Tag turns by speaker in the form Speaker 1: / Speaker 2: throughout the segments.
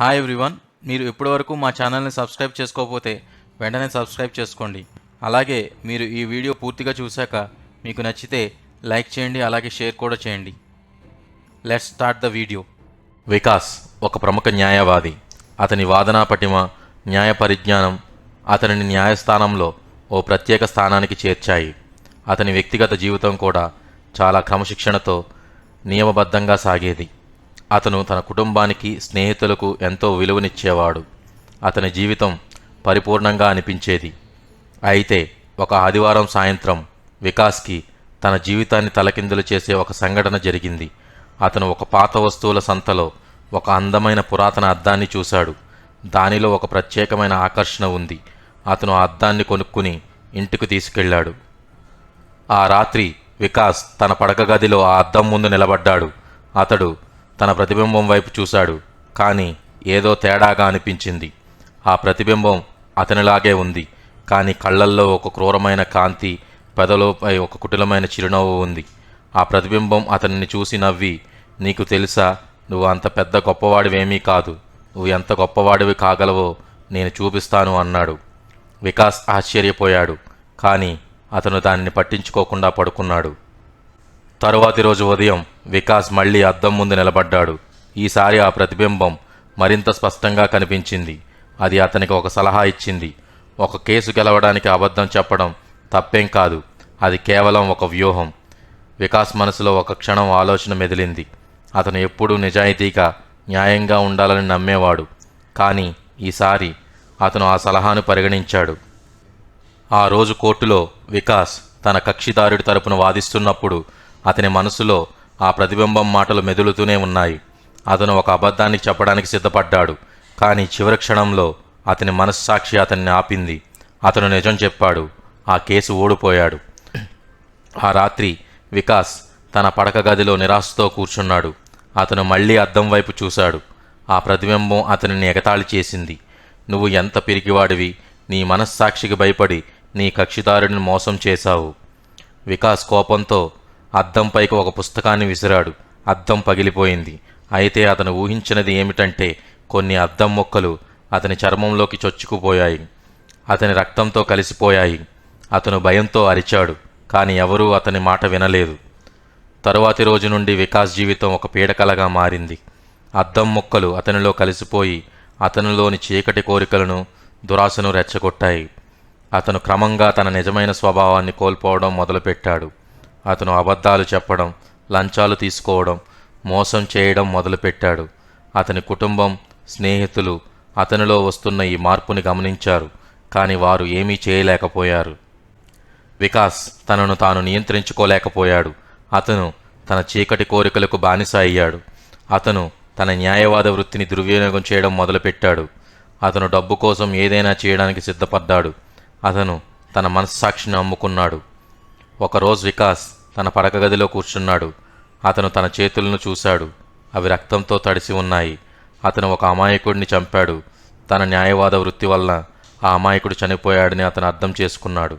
Speaker 1: Hi everyone మీరు ఇప్పటివరకు మా ఛానల్ని సబ్స్క్రైబ్ చేసుకోకపోతే వెంటనే సబ్స్క్రైబ్ చేసుకోండి. అలాగే మీరు ఈ వీడియో పూర్తిగా చూశాక మీకు నచ్చితే లైక్ చేయండి అలాగే షేర్ కూడా చేయండి. Let's start the video Vikas ఒక ప్రముఖ న్యాయవాది. అతని వాదనా పటిమ న్యాయ పరిజ్ఞానం అతనిని న్యాయస్థానంలో ఓ ప్రత్యేక స్థానానికి చేర్చాయి. అతని వ్యక్తిగత జీవితం కూడా చాలా క్రమశిక్షణతో నియమబద్ధంగా సాగేది. అతను తన కుటుంబానికి స్నేహితులకు ఎంతో విలువనిచ్చేవాడు. అతని జీవితం పరిపూర్ణంగా అనిపించేది. అయితే ఒక ఆదివారం సాయంత్రం వికాస్కి తన జీవితాన్ని తలకిందులు చేసే ఒక సంఘటన జరిగింది. అతను ఒక పాత వస్తువుల సంతలో ఒక అందమైన పురాతన అద్దాన్ని చూశాడు. దానిలో ఒక ప్రత్యేకమైన ఆకర్షణ ఉంది. అతను ఆ అద్దాన్ని కొనుక్కుని ఇంటికి తీసుకెళ్ళాడు. ఆ రాత్రి వికాస్ తన పడక గదిలో ఆ అద్దం ముందు నిలబడ్డాడు. అతడు తన ప్రతిబింబం వైపు చూశాడు. కానీ ఏదో తేడాగా అనిపించింది. ఆ ప్రతిబింబం అతనిలాగే ఉంది. కానీ కళ్ళల్లో ఒక క్రూరమైన కాంతి పెదలోపై ఒక కుటిలమైన చిరునవ్వు ఉంది. ఆ ప్రతిబింబం అతనిని చూసి నవ్వి నీకు తెలుసా నువ్వు అంత పెద్ద గొప్పవాడివేమీ కాదు. నువ్వు ఎంత గొప్పవాడివి కాగలవో నేను చూపిస్తాను అన్నాడు. వికాస్ ఆశ్చర్యపోయాడు. కానీ అతను దానిని పట్టించుకోకుండా పడుకున్నాడు. తరువాతి రోజు ఉదయం వికాస్ మళ్ళీ అద్దం ముందు నిలబడ్డాడు. ఈసారి ఆ ప్రతిబింబం మరింత స్పష్టంగా కనిపించింది. అది అతనికి ఒక సలహా ఇచ్చింది. ఒక కేసు గెలవడానికి అబద్ధం చెప్పడం తప్పేం కాదు. అది కేవలం ఒక వ్యూహం. వికాస్ మనసులో ఒక క్షణం ఆలోచన మెదిలింది. అతను ఎప్పుడూ నిజాయితీగా న్యాయంగా ఉండాలని నమ్మేవాడు. కానీ ఈసారి అతను ఆ సలహాను పరిగణించాడు. ఆ రోజు కోర్టులో వికాస్ తన కక్షిదారుడి తరపున వాదిస్తున్నప్పుడు అతని మనసులో ఆ ప్రతిబింబం మాటలు మెదులుతూనే ఉన్నాయి. అతను ఒక అబద్ధాన్ని చెప్పడానికి సిద్ధపడ్డాడు కానీ చివరి క్షణంలో అతని మనస్సాక్షి అతన్ని ఆపింది. అతను నిజం చెప్పాడు ఆ కేసు ఓడిపోయాడు ఆ రాత్రి వికాస్ తన పడక గదిలో నిరాశతో కూర్చున్నాడు. అతను మళ్ళీ అద్దం వైపు చూశాడు. ఆ ప్రతిబింబం అతనిని ఎగతాళి చేసింది. నువ్వు ఎంత పిరికివాడివి నీ మనస్సాక్షికి భయపడి నీ కక్షిదారుడిని మోసం చేశావు. వికాస్ కోపంతో అద్దంపైకి ఒక పుస్తకాన్ని విసిరాడు. అద్దం పగిలిపోయింది. అయితే అతను ఊహించినది ఏమిటంటే కొన్ని అద్దం మొక్కలు అతని చర్మంలోకి చొచ్చుకుపోయాయి. అతని రక్తంతో కలిసిపోయాయి. అతను భయంతో అరిచాడు కానీ ఎవరూ అతని మాట వినలేదు. తరువాతి రోజు నుండి వికాస్ జీవితం ఒక పీడకలగా మారింది. అద్దం మొక్కలు అతనిలో కలిసిపోయి అతనిలోని చీకటి కోరికలను దురాశను రెచ్చగొట్టాయి. అతను క్రమంగా తన నిజమైన స్వభావాన్ని కోల్పోవడం మొదలుపెట్టాడు. అతను అబద్ధాలు చెప్పడం లంచాలు తీసుకోవడం మోసం చేయడం మొదలుపెట్టాడు. అతని కుటుంబం స్నేహితులు అతనిలో వస్తున్న ఈ మార్పుని గమనించారు కానీ వారు ఏమీ చేయలేకపోయారు. వికాస్ తనను తాను నియంత్రించుకోలేకపోయాడు. అతను తన చీకటి కోరికలకు బానిస అయ్యాడు అతను తన న్యాయవాద వృత్తిని దుర్వినియోగం చేయడం మొదలుపెట్టాడు. అతను డబ్బు కోసం ఏదైనా చేయడానికి సిద్ధపడ్డాడు. అతను తన మనస్సాక్షిని అమ్ముకున్నాడు. ఒకరోజు వికాస్ తన పడక గదిలో కూర్చున్నాడు. అతను తన చేతులను చూశాడు. అవి రక్తంతో తడిసి ఉన్నాయి. అతను ఒక అమాయకుడిని చంపాడు. తన న్యాయవాద వృత్తి వల్ల ఆ అమాయకుడు చనిపోయాడని అతను అర్థం చేసుకున్నాడు.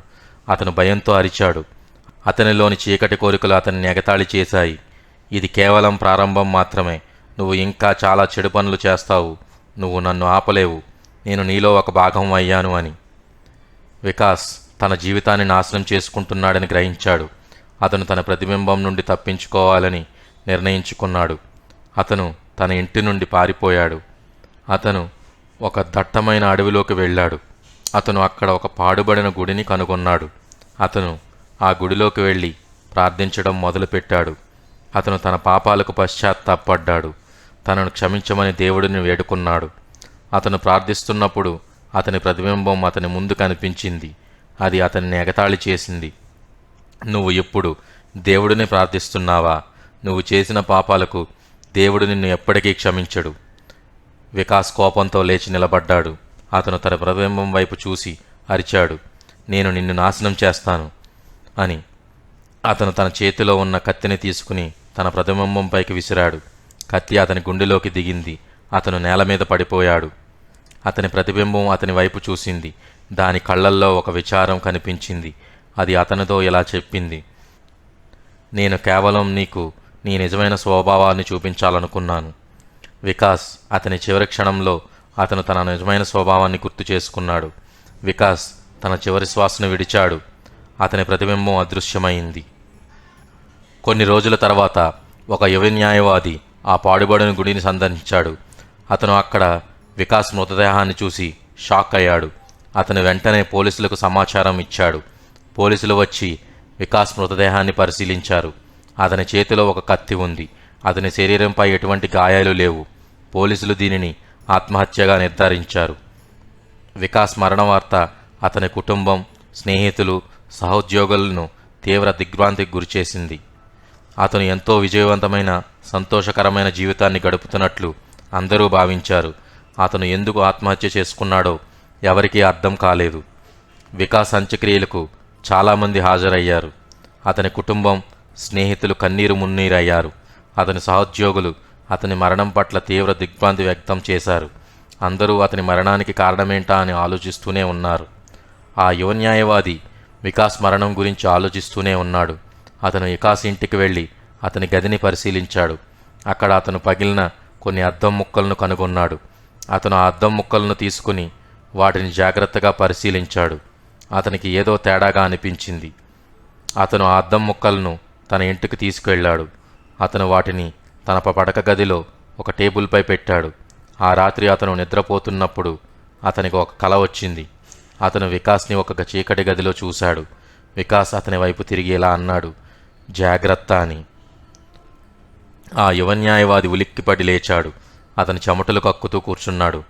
Speaker 1: అతను భయంతో అరిచాడు. అతనిలోని చీకటి కోరికలు అతన్ని ఎగతాళి చేశాయి. ఇది కేవలం ప్రారంభం మాత్రమే. నువ్వు ఇంకా చాలా చెడు పనులు చేస్తావు. నువ్వు నన్ను ఆపలేవు. నేను నీలో ఒక భాగం అయ్యాను అని. వికాస్ తన జీవితాన్ని నాశనం చేసుకుంటున్నాడని గ్రహించాడు. అతను తన ప్రతిబింబం నుండి తప్పించుకోవాలని నిర్ణయించుకున్నాడు. అతను తన ఇంటి నుండి పారిపోయాడు. అతను ఒక దట్టమైన అడవిలోకి వెళ్ళాడు. అతను అక్కడ ఒక పాడుబడిన గుడిని కనుగొన్నాడు. అతను ఆ గుడిలోకి వెళ్ళి ప్రార్థించడం మొదలుపెట్టాడు. అతను తన పాపాలకు పశ్చాత్తాపడ్డాడు. తనను క్షమించమని దేవుడిని వేడుకున్నాడు. అతను ప్రార్థిస్తున్నప్పుడు అతని ప్రతిబింబం అతని ముందు కనిపించింది. అది అతన్ని ఎగతాళి చేసింది. నువ్వు ఎప్పుడు దేవుడిని ప్రార్థిస్తున్నావా? నువ్వు చేసిన పాపాలకు దేవుడు నిన్ను ఎప్పటికీ క్షమించడు. వికాస్ కోపంతో లేచి నిలబడ్డాడు. అతను తన ప్రతిబింబం వైపు చూసి అరిచాడు. నేను నిన్ను నాశనం చేస్తాను అని. అతను తన చేతిలో ఉన్న కత్తిని తీసుకుని తన ప్రతిబింబంపైకి విసిరాడు. కత్తి అతని గుండెలోకి దిగింది. అతను నేల మీద పడిపోయాడు. అతని ప్రతిబింబం అతని వైపు చూసింది. దాని కళ్ళల్లో ఒక విచారం కనిపించింది. అది అతనితో ఇలా చెప్పింది. నేను కేవలం నీకు నీ నిజమైన స్వభావాన్ని చూపించాలనుకున్నాను. వికాస్ అతని చివరి క్షణంలో అతను తన నిజమైన స్వభావాన్ని గుర్తు చేసుకున్నాడు. వికాస్ తన చివరి శ్వాసను విడిచాడు. అతని ప్రతిబింబం అదృశ్యమైంది. కొన్ని రోజుల తర్వాత ఒక యువ న్యాయవాది ఆ పాడుబడిన గుడిని సందర్శించాడు. అతను అక్కడ వికాస్ మృతదేహాన్ని చూసి షాక్ అయ్యాడు. అతను వెంటనే పోలీసులకు సమాచారం ఇచ్చాడు. పోలీసులు వచ్చి వికాస్ మృతదేహాన్ని పరిశీలించారు. అతని చేతిలో ఒక కత్తి ఉంది. అతని శరీరంపై ఎటువంటి గాయాలు లేవు. పోలీసులు దీనిని ఆత్మహత్యగా నిర్ధారించారు. వికాస్ మరణ వార్త అతని కుటుంబం స్నేహితులు సహోద్యోగులను తీవ్ర దిగ్భ్రాంతికి గురిచేసింది. అతను ఎంతో విజయవంతమైన సంతోషకరమైన జీవితాన్ని గడుపుతున్నట్లు అందరూ భావించారు. అతను ఎందుకు ఆత్మహత్య చేసుకున్నాడో ఎవరికీ అర్థం కాలేదు. వికాస్ అంత్యక్రియలకు చాలామంది హాజరయ్యారు. అతని కుటుంబం స్నేహితులు కన్నీరు మున్నీరయ్యారు. అతని సహోద్యోగులు అతని మరణం పట్ల తీవ్ర దిగ్భ్రాంతి వ్యక్తం చేశారు. అందరూ అతని మరణానికి కారణమేంటా అని ఆలోచిస్తూనే ఉన్నారు. ఆ యువన్యాయవాది వికాస్ మరణం గురించి ఆలోచిస్తూనే ఉన్నాడు. అతను వికాస్ ఇంటికి వెళ్ళి అతని గదిని పరిశీలించాడు. అక్కడ అతను పగిలిన కొన్ని అద్దం ముక్కలను కనుగొన్నాడు. అతను ఆ అద్దం ముక్కలను తీసుకుని వాటిని జాగ్రత్తగా పరిశీలించాడు. అతనికి ఏదో తేడాగా అనిపించింది. అతను ఆ అద్దం ముక్కలను తన ఇంటికి తీసుకెళ్ళాడు అతను వాటిని తన పడక గదిలో ఒక టేబుల్పై పెట్టాడు. ఆ రాత్రి అతను నిద్రపోతున్నప్పుడు అతనికి ఒక కల వచ్చింది. అతను వికాస్ని ఒక చీకటి గదిలో చూశాడు. వికాస్ అతని వైపు తిరిగి ఇలా అన్నాడు జాగ్రత్త అని. ఆ యువన్యాయవాది ఉలిక్కిపడి లేచాడు. అతని చెమటలు కక్కుతూ కూర్చున్నాడు.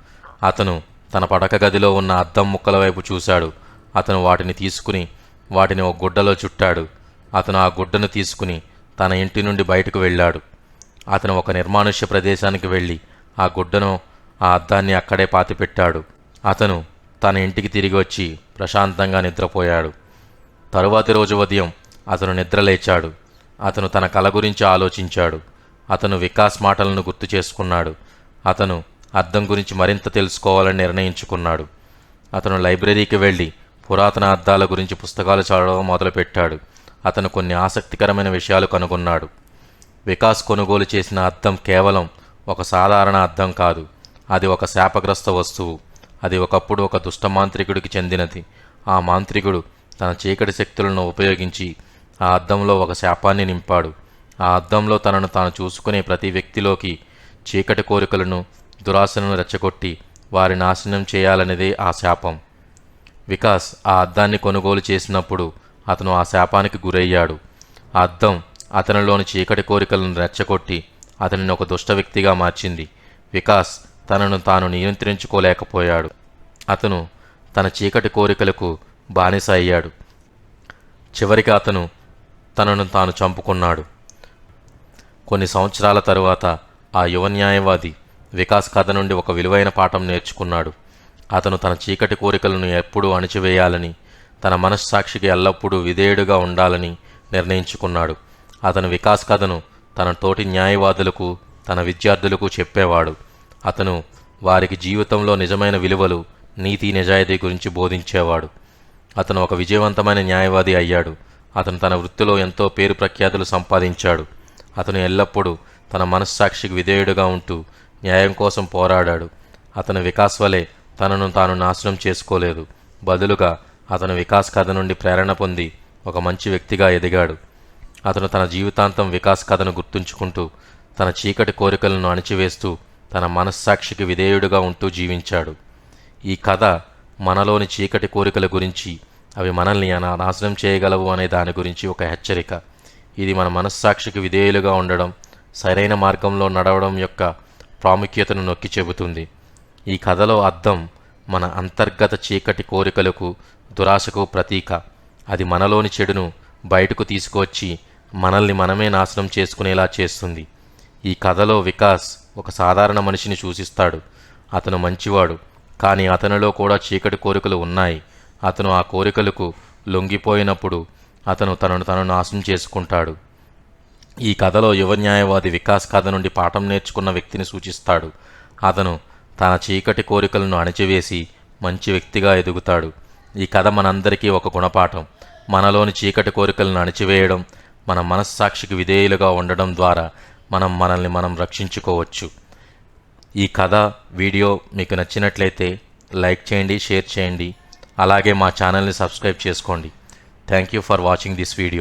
Speaker 1: అతను తన పడక గదిలో ఉన్న అద్దం ముక్కల వైపు చూశాడు. అతను వాటిని తీసుకుని వాటిని ఒక గుడ్డలో చుట్టాడు. అతను ఆ గుడ్డను తీసుకుని తన ఇంటి నుండి బయటకు వెళ్ళాడు. అతను ఒక నిర్మానుష్య ప్రదేశానికి వెళ్ళి ఆ గుడ్డను ఆ అద్దాన్ని అక్కడే పాతిపెట్టాడు. అతను తన ఇంటికి తిరిగి వచ్చి ప్రశాంతంగా నిద్రపోయాడు. తరువాతి రోజు ఉదయం అతను నిద్రలేచాడు అతను తన కల గురించి ఆలోచించాడు. అతను వికాస్ మాటలను గుర్తు చేసుకున్నాడు. అతను అద్దం గురించి మరింత తెలుసుకోవాలని నిర్ణయించుకున్నాడు. అతను లైబ్రరీకి వెళ్ళి పురాతన అద్దాల గురించి పుస్తకాలు చదవడం మొదలుపెట్టాడు. అతను కొన్ని ఆసక్తికరమైన విషయాలు కనుగొన్నాడు. వికాస్ కొనుగోలు చేసిన అద్దం కేవలం ఒక సాధారణ అద్దం కాదు. అది ఒక శాపగ్రస్త వస్తువు. అది ఒకప్పుడు ఒక దుష్ట మాంత్రికుడికి చెందినది. ఆ మాంత్రికుడు తన చీకటి శక్తులను ఉపయోగించి ఆ అద్దంలో ఒక శాపాన్ని నింపాడు. ఆ అద్దంలో తనను తాను చూసుకునే ప్రతి వ్యక్తిలోకి చీకటి కోరికలను దురాశలను రెచ్చగొట్టి వారి నాశనం చేయాలనేదే ఆ శాపం. వికాస్ ఆ అద్దాన్ని కొనుగోలు చేసినప్పుడు అతను ఆ శాపానికి గురయ్యాడు. ఆ అద్దం అతనిలోని చీకటి కోరికలను రెచ్చగొట్టి అతనిని ఒక దుష్ట వ్యక్తిగా మార్చింది. వికాస్ తనను తాను నియంత్రించుకోలేకపోయాడు. అతను తన చీకటి కోరికలకు బానిస అయ్యాడు. చివరికి అతను తనను తాను చంపుకున్నాడు. కొన్ని సంవత్సరాల తరువాత ఆ యువ న్యాయవాది వికాస్ కథ నుండి ఒక విలువైన పాఠం నేర్చుకున్నాడు. అతను తన చీకటి కోరికలను ఎప్పుడూ అణిచివేయాలని తన మనస్సాక్షికి ఎల్లప్పుడూ విధేయుడుగా ఉండాలని నిర్ణయించుకున్నాడు. అతను వికాస్ కథను తన తోటి న్యాయవాదులకు తన విద్యార్థులకు చెప్పేవాడు. అతను వారికి జీవితంలో నిజమైన విలువలు నీతి నిజాయితీ గురించి బోధించేవాడు. అతను ఒక విజయవంతమైన న్యాయవాది అయ్యాడు. అతను తన వృత్తిలో ఎంతో పేరు ప్రఖ్యాతులు సంపాదించాడు. అతను ఎల్లప్పుడూ తన మనస్సాక్షికి విధేయుడుగా ఉంటూ న్యాయం కోసం పోరాడాడు. అతను వికాస్ వలె తనను తాను నాశనం చేసుకోలేదు. బదులుగా అతను వికాస్ కథ నుండి ప్రేరణ పొంది ఒక మంచి వ్యక్తిగా ఎదిగాడు. అతను తన జీవితాంతం వికాస్ కథను గుర్తుంచుకుంటూ తన చీకటి కోరికలను అణిచివేస్తూ తన మనస్సాక్షికి విధేయుడుగా ఉంటూ జీవించాడు. ఈ కథ మనలోని చీకటి కోరికల గురించి అవి మనల్ని నాశనం చేయగలవు అనే దాని గురించి ఒక హెచ్చరిక. ఇది మన మనస్సాక్షికి విధేయులుగా ఉండడం సరైన మార్గంలో నడవడం యొక్క ప్రాముఖ్యతను నొక్కి చెబుతుంది. ఈ కథలో అర్థం మన అంతర్గత చీకటి కోరికలకు దురాశకు ప్రతీక. అది మనలోని చెడును బయటకు తీసుకువచ్చి మనల్ని మనమే నాశనం చేసుకునేలా చేస్తుంది. ఈ కథలో వికాస్ ఒక సాధారణ మనిషిని సూచిస్తాడు. అతను మంచివాడు కానీ అతనిలో కూడా చీకటి కోరికలు ఉన్నాయి. అతను ఆ కోరికలకు లొంగిపోయినప్పుడు అతను తనను తను నాశనం చేసుకుంటాడు. ఈ కథలో యువ న్యాయవాది వికాస్ కథ నుండి పాఠం నేర్చుకున్న వ్యక్తిని సూచిస్తాడు. అతను తన చీకటి కోరికలను అణిచివేసి మంచి వ్యక్తిగా ఎదుగుతాడు. ఈ కథ మనందరికీ ఒక గుణపాఠం. మనలోని చీకటి కోరికలను అణిచివేయడం మన మనస్సాక్షికి విధేయులుగా ఉండడం ద్వారా మనం మనల్ని మనం రక్షించుకోవచ్చు. ఈ కథ వీడియో మీకు నచ్చినట్లయితే లైక్ చేయండి షేర్ చేయండి. అలాగే మా ఛానల్ని సబ్స్క్రైబ్ చేసుకోండి. Thank you for watching this video.